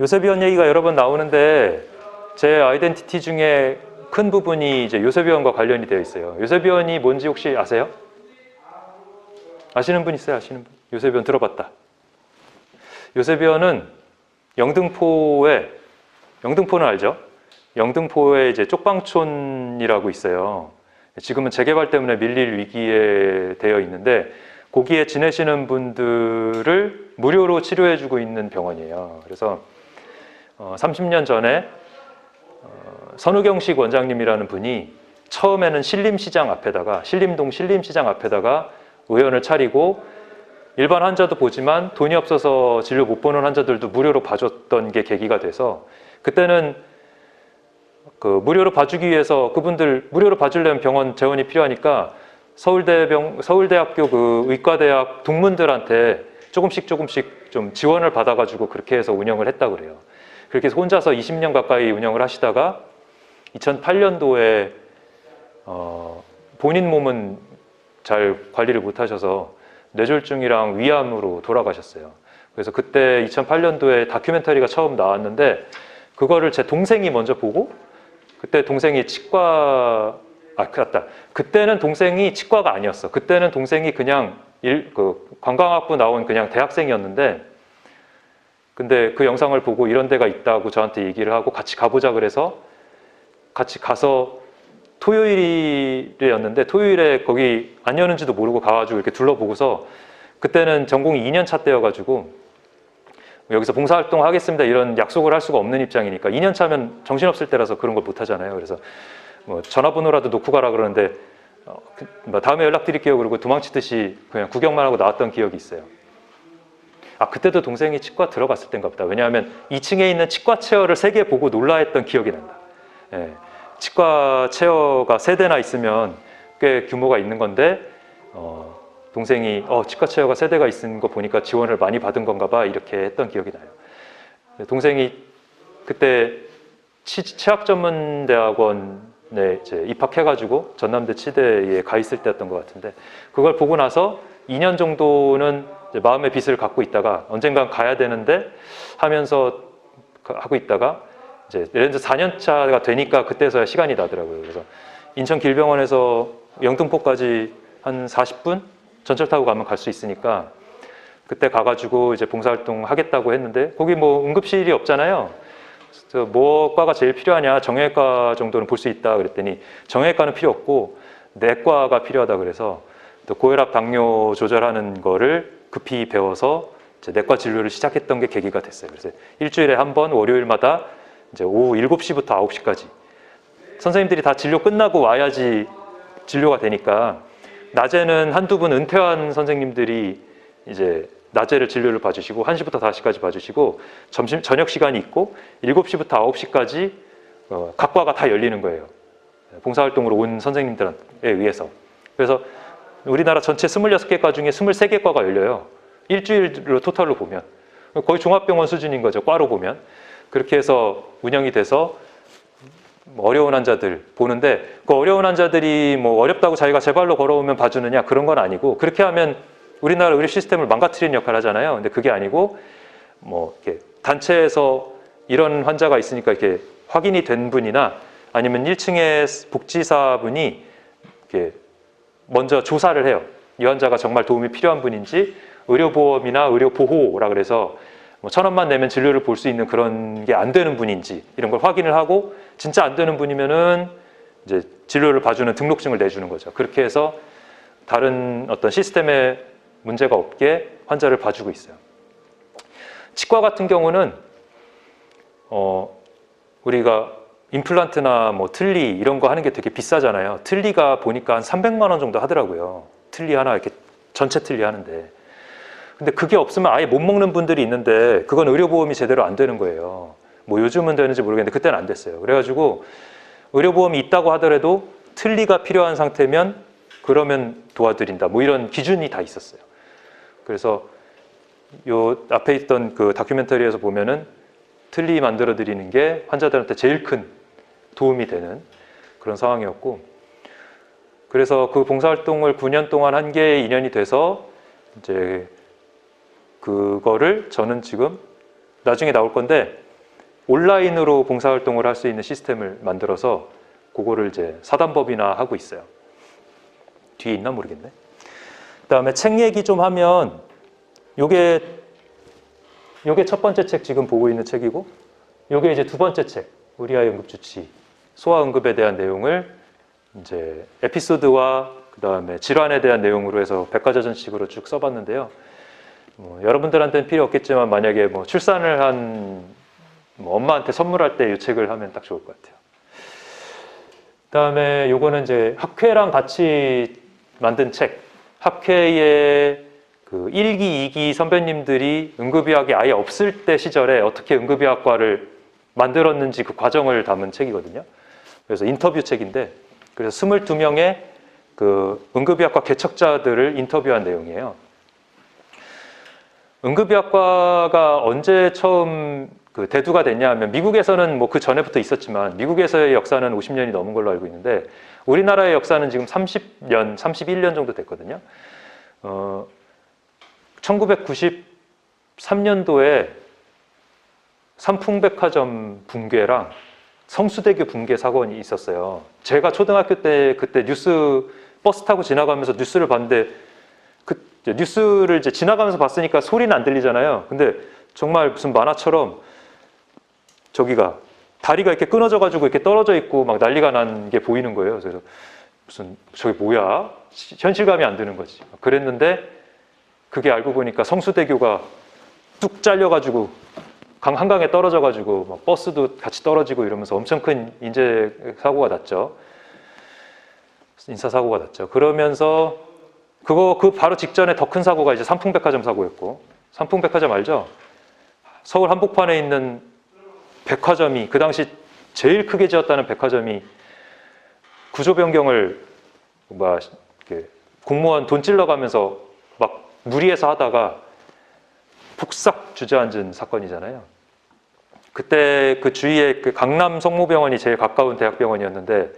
요셉이원 얘기가 여러 번 나오는데 제 아이덴티티 중에 큰 부분이 이제 요셉이원과 관련이 되어 있어요. 요셉이원이 뭔지 혹시 아세요? 아시는 분 있어요? 아시는 분? 요셉이원 들어봤다. 요셉이원은 영등포에 영등포는 알죠? 영등포에 이제 쪽방촌이라고 있어요. 지금은 재개발 때문에 밀릴 위기에 되어 있는데 거기에 지내시는 분들을 무료로 치료해주고 있는 병원이에요. 그래서 어, 30년 전에 어, 선우경식 원장님이라는 분이 처음에는 신림시장 앞에다가 신림동 신림시장 앞에다가 의원을 차리고 일반 환자도 보지만 돈이 없어서 진료 못 보는 환자들도 무료로 봐줬던 게 계기가 돼서 그때는 그 무료로 봐주기 위해서 그분들 무료로 봐주려면 병원 재원이 필요하니까 서울대병 서울대학교 그 의과대학 동문들한테 조금씩 조금씩 좀 지원을 받아가지고 그렇게 해서 운영을 했다 그래요. 그렇게 혼자서 20년 가까이 운영을 하시다가 2008년도에 어, 본인 몸은 잘 관리를 못 하셔서 뇌졸중이랑 위암으로 돌아가셨어요. 그래서 그때 2008년도에 다큐멘터리가 처음 나왔는데 그거를 제 동생이 먼저 보고 그때 동생이 치과 아 맞다 그때는 동생이 치과가 아니었어 그때는 동생이 그냥 일, 그 관광학부 나온 그냥 대학생이었는데 근데 그 영상을 보고 이런 데가 있다고 저한테 얘기를 하고 같이 가보자 그래서 같이 가서 토요일이었는데 토요일에 거기 안 여는지도 모르고 가가지고 이렇게 둘러보고서 그때는 전공이 2년 차 때여가지고 여기서 봉사활동 하겠습니다 이런 약속을 할 수가 없는 입장이니까 2년 차면 정신없을 때라서 그런 걸 못 하잖아요. 그래서 뭐 전화번호라도 놓고 가라 그러는데 어, 그, 뭐 다음에 연락드릴게요 그러고 도망치듯이 그냥 구경만 하고 나왔던 기억이 있어요. 아 그때도 동생이 치과 들어갔을 때인가 보다. 왜냐하면 2층에 있는 치과 체어를 세 개 보고 놀라했던 기억이 난다. 예, 치과 체어가 세 대나 있으면 꽤 규모가 있는 건데 어, 동생이 어, 치과 체어가 세 대가 있는 거 보니까 지원을 많이 받은 건가 봐 이렇게 했던 기억이 나요. 동생이 그때 치, 치학 전문 대학원에 이제 입학해가지고 전남대 치대에 가 있을 때였던 것 같은데 그걸 보고 나서 2년 정도는 마음의 빚을 갖고 있다가 언젠간 가야 되는데 하면서 하고 있다가 이제 예를 들어 4년 차가 되니까 그때서야 시간이 나더라고요. 그래서 인천 길병원에서 영등포까지 한 40분 전철 타고 가면 갈 수 있으니까 그때 가가지고 이제 봉사활동 하겠다고 했는데 거기 뭐 응급실이 없잖아요. 뭐과가 제일 필요하냐 정형외과 정도는 볼 수 있다 그랬더니 정형외과는 필요 없고 내과가 필요하다 그래서 또 고혈압 당뇨 조절하는 거를 급히 배워서 내과 진료를 시작했던 게 계기가 됐어요. 그래서 일주일에 한 번 월요일마다 이제 오후 7시부터 9시까지 선생님들이 다 진료 끝나고 와야지 진료가 되니까 낮에는 한두 분 은퇴한 선생님들이 이제 낮에를 진료를 봐주시고 1시부터 5시까지 봐주시고 점심 저녁 시간이 있고 7시부터 9시까지 어, 각 과가 다 열리는 거예요. 봉사활동으로 온 선생님들에 의해서. 그래서 우리나라 전체 26개 과 중에 23개 과가 열려요. 일주일로 토탈로 보면 거의 종합병원 수준인 거죠. 과로 보면 그렇게 해서 운영이 돼서 뭐 어려운 환자들 보는데 그 어려운 환자들이 뭐 어렵다고 자기가 제 발로 걸어오면 봐주느냐 그런 건 아니고 그렇게 하면 우리나라 의료 시스템을 망가뜨리는 역할을 하잖아요. 근데 그게 아니고 뭐 이렇게 단체에서 이런 환자가 있으니까 이렇게 확인이 된 분이나 아니면 1층의 복지사분이 이렇게 먼저 조사를 해요. 이 환자가 정말 도움이 필요한 분인지 의료보험이나 의료보호라 그래서 뭐천 원만 내면 진료를 볼 수 있는 그런 게 안 되는 분인지 이런 걸 확인을 하고 진짜 안 되는 분이면은 이제 진료를 봐주는 등록증을 내주는 거죠. 그렇게 해서 다른 어떤 시스템에 문제가 없게 환자를 봐주고 있어요. 치과 같은 경우는 어 우리가 임플란트나 뭐 틀니 이런 거 하는 게 되게 비싸잖아요. 틀니가 보니까 한 300만 원 정도 하더라고요. 틀니 하나 이렇게 전체 틀니 하는데. 근데 그게 없으면 아예 못 먹는 분들이 있는데 그건 의료보험이 제대로 안 되는 거예요. 뭐 요즘은 되는지 모르겠는데 그때는 안 됐어요. 그래가지고 의료보험이 있다고 하더라도 틀니가 필요한 상태면 그러면 도와드린다. 뭐 이런 기준이 다 있었어요. 그래서 요 앞에 있던 그 다큐멘터리에서 보면은 틀니 만들어 드리는 게 환자들한테 제일 큰 도움이 되는 그런 상황이었고 그래서 그 봉사활동을 9년 동안 한게 인연이 돼서 이제 그거를 저는 지금 나중에 나올 건데 온라인으로 봉사활동을 할 수 있는 시스템을 만들어서 그거를 이제 사단법이나 하고 있어요. 뒤에 있나 모르겠네. 그다음에 책 얘기 좀 하면 요게 요게 첫 번째 책 지금 보고 있는 책이고 요게 이제 두 번째 책 우리 아이 응급 주치 소아 응급에 대한 내용을 이제 에피소드와 그 다음에 질환에 대한 내용으로 해서 백과사전식으로 쭉 써봤는데요. 뭐 여러분들한테는 필요 없겠지만 만약에 뭐 출산을 한뭐 엄마한테 선물할 때 이 책을 하면 딱 좋을 것 같아요. 그다음에 요거는 이제 학회랑 같이 만든 책. 학회의 그 1기, 2기 선배님들이 응급의학이 아예 없을 때 시절에 어떻게 응급의학과를 만들었는지 그 과정을 담은 책이거든요. 그래서 인터뷰 책인데 그래서 22명의 그 응급의학과 개척자들을 인터뷰한 내용이에요. 응급의학과가 언제 처음 그 대두가 됐냐 하면 미국에서는 뭐 그 전에부터 있었지만 미국에서의 역사는 50년이 넘은 걸로 알고 있는데 우리나라의 역사는 지금 30년, 31년 정도 됐거든요. 어, 1993년도에 삼풍백화점 붕괴랑 성수대교 붕괴 사건이 있었어요. 제가 초등학교 때 그때 뉴스 버스 타고 지나가면서 뉴스를 봤는데 그 뉴스를 이제 지나가면서 봤으니까 소리는 안 들리잖아요. 근데 정말 무슨 만화처럼 저기가 다리가 이렇게 끊어져 가지고 이렇게 떨어져 있고 막 난리가 난 게 보이는 거예요. 그래서 무슨 저게 뭐야? 시- 현실감이 안 드는 거지. 그랬는데 그게 알고 보니까 성수대교가 뚝 잘려 가지고 강 한강에 떨어져 가지고 막 버스도 같이 떨어지고 이러면서 엄청 큰 인재 사고가 났죠. 인사 사고가 났죠. 그러면서 그거 그 바로 직전에 더 큰 사고가 이제 삼풍백화점 사고였고 삼풍백화점 알죠? 서울 한복판에 있는 백화점이 그 당시 제일 크게 지었다는 백화점이 구조 변경을 뭐 이렇게 공무원 돈 찔러가면서 막 무리해서 하다가 폭삭 주저앉은 사건이잖아요. 그때 그 주위에 그 강남 성모병원이 제일 가까운 대학병원이었는데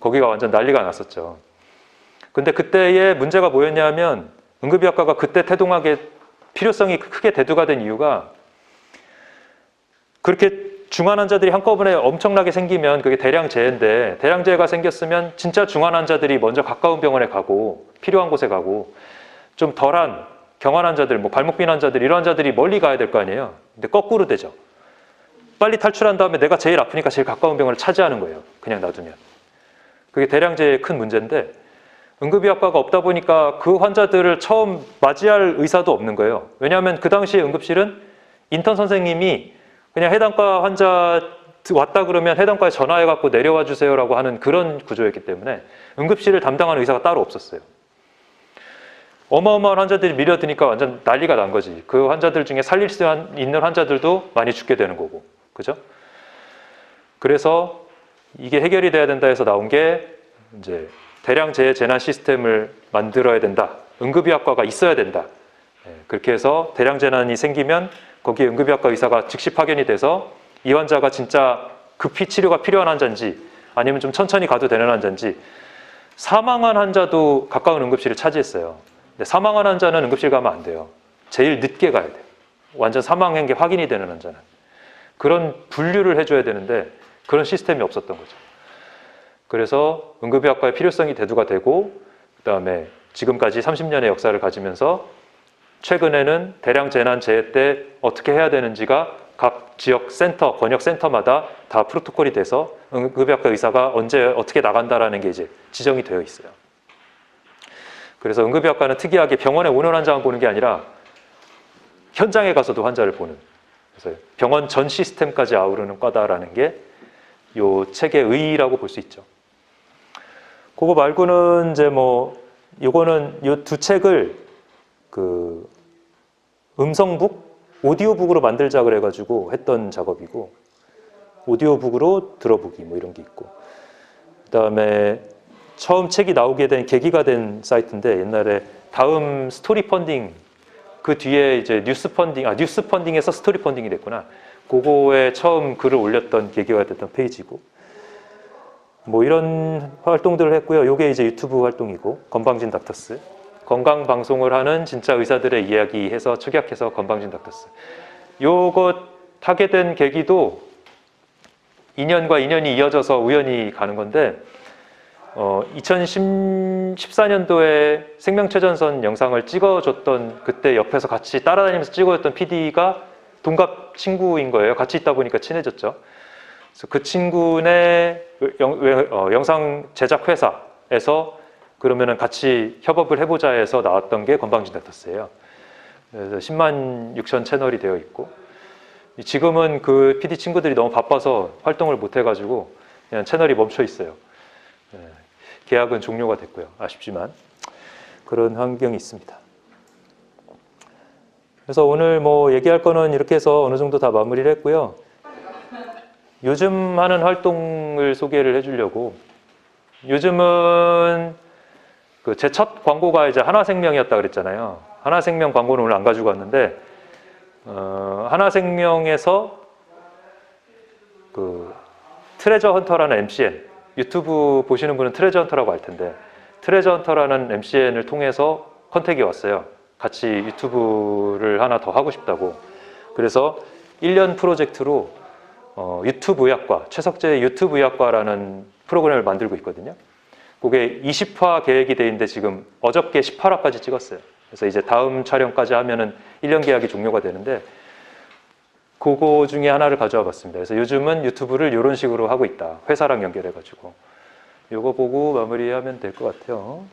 거기가 완전 난리가 났었죠. 근데 그때의 문제가 뭐였냐면 응급의학과가 그때 태동하게 필요성이 크게 대두가 된 이유가 그렇게 중환 환자들이 한꺼번에 엄청나게 생기면 그게 대량재해인데 대량재해가 생겼으면 진짜 중환 환자들이 먼저 가까운 병원에 가고 필요한 곳에 가고 좀 덜한 경환 환자들, 뭐 발목빈 환자들 이런 환자들이 멀리 가야 될 거 아니에요. 근데 거꾸로 되죠. 빨리 탈출한 다음에 내가 제일 아프니까 제일 가까운 병원을 차지하는 거예요. 그냥 놔두면. 그게 대량재해의 큰 문제인데 응급의학과가 없다 보니까 그 환자들을 처음 맞이할 의사도 없는 거예요. 왜냐하면 그 당시에 응급실은 인턴 선생님이 그냥 해당과 환자 왔다 그러면 해당과에 전화해 갖고 내려와 주세요라고 하는 그런 구조였기 때문에 응급실을 담당하는 의사가 따로 없었어요. 어마어마한 환자들이 밀려드니까 완전 난리가 난 거지. 그 환자들 중에 살릴 수 있는 환자들도 많이 죽게 되는 거고. 그죠? 그래서 이게 해결이 돼야 된다 해서 나온 게 이제 대량 재해 재난 시스템을 만들어야 된다. 응급의학과가 있어야 된다. 예, 그렇게 해서 대량 재난이 생기면 거기에 응급의학과 의사가 즉시 파견이 돼서 이 환자가 진짜 급히 치료가 필요한 환자인지 아니면 좀 천천히 가도 되는 환자인지 사망한 환자도 가까운 응급실을 차지했어요. 근데 사망한 환자는 응급실 가면 안 돼요. 제일 늦게 가야 돼요. 완전 사망한 게 확인이 되는 환자는. 그런 분류를 해줘야 되는데 그런 시스템이 없었던 거죠. 그래서 응급의학과의 필요성이 대두가 되고 그다음에 지금까지 30년의 역사를 가지면서 최근에는 대량 재난 재해 때 어떻게 해야 되는지가 각 지역 센터, 권역 센터마다 다 프로토콜이 돼서 응급의학과 의사가 언제 어떻게 나간다라는 게 이제 지정이 되어 있어요. 그래서 응급의학과는 특이하게 병원에 오는 환자만 보는 게 아니라 현장에 가서도 환자를 보는 그래서 병원 전 시스템까지 아우르는 과다라는 게 요 책의 의의라고 볼 수 있죠. 그거 말고는 이제 뭐 요거는 요 두 책을 그 음성북, 오디오북으로 만들자 그래 가지고 했던 작업이고 오디오북으로 들어보기 뭐 이런 게 있고 그다음에 처음 책이 나오게 된 계기가 된 사이트인데 옛날에 다음 스토리 펀딩 그 뒤에 이제 뉴스 펀딩 아 뉴스 펀딩에서 스토리 펀딩이 됐구나. 그거에 처음 글을 올렸던 계기가 됐던 페이지고. 뭐 이런 활동들을 했고요. 요게 이제 유튜브 활동이고 건방진 닥터스. 건강 방송을 하는 진짜 의사들의 이야기 해서 축약해서 건방진 닥터스. 요거 하게 된 계기도 인연과 인연이 이어져서 우연히 가는 건데 어, 2014년도에 생명체전선 영상을 찍어줬던 그때 옆에서 같이 따라다니면서 찍어줬던 PD가 동갑 친구인 거예요. 같이 있다 보니까 친해졌죠. 그래서 그 친구네 영, 왜- 어, 영상 제작 회사에서 그러면은 같이 협업을 해보자 해서 나왔던 게 건방진 닥터스예요. 그래서 10만 6천 채널이 되어 있고 지금은 그 PD 친구들이 너무 바빠서 활동을 못 해가지고 그냥 채널이 멈춰 있어요. 예, 계약은 종료가 됐고요. 아쉽지만 그런 환경이 있습니다. 그래서 오늘 뭐 얘기할 거는 이렇게 해서 어느 정도 다 마무리를 했고요. 요즘 하는 활동을 소개를 해주려고 요즘은 그 제 첫 광고가 이제 하나생명이었다 그랬잖아요. 하나생명 광고는 오늘 안 가지고 왔는데 어, 하나생명에서 그 트레저 헌터라는 MCN 유튜브 보시는 분은 트레저 헌터라고 알 텐데 트레저 헌터라는 MCN을 통해서 컨택이 왔어요. 같이 유튜브를 하나 더 하고 싶다고. 그래서 1년 프로젝트로 어, 유튜브 의학과 최석재 유튜브 의학과라는 프로그램을 만들고 있거든요. 그게 20화 계획이 돼 있는데 지금 어저께 18화까지 찍었어요. 그래서 이제 다음 촬영까지 하면은 1년 계약이 종료가 되는데 그거 중에 하나를 가져와 봤습니다. 그래서 요즘은 유튜브를 이런 식으로 하고 있다. 회사랑 연결해 가지고 요거 보고 마무리하면 될 것 같아요.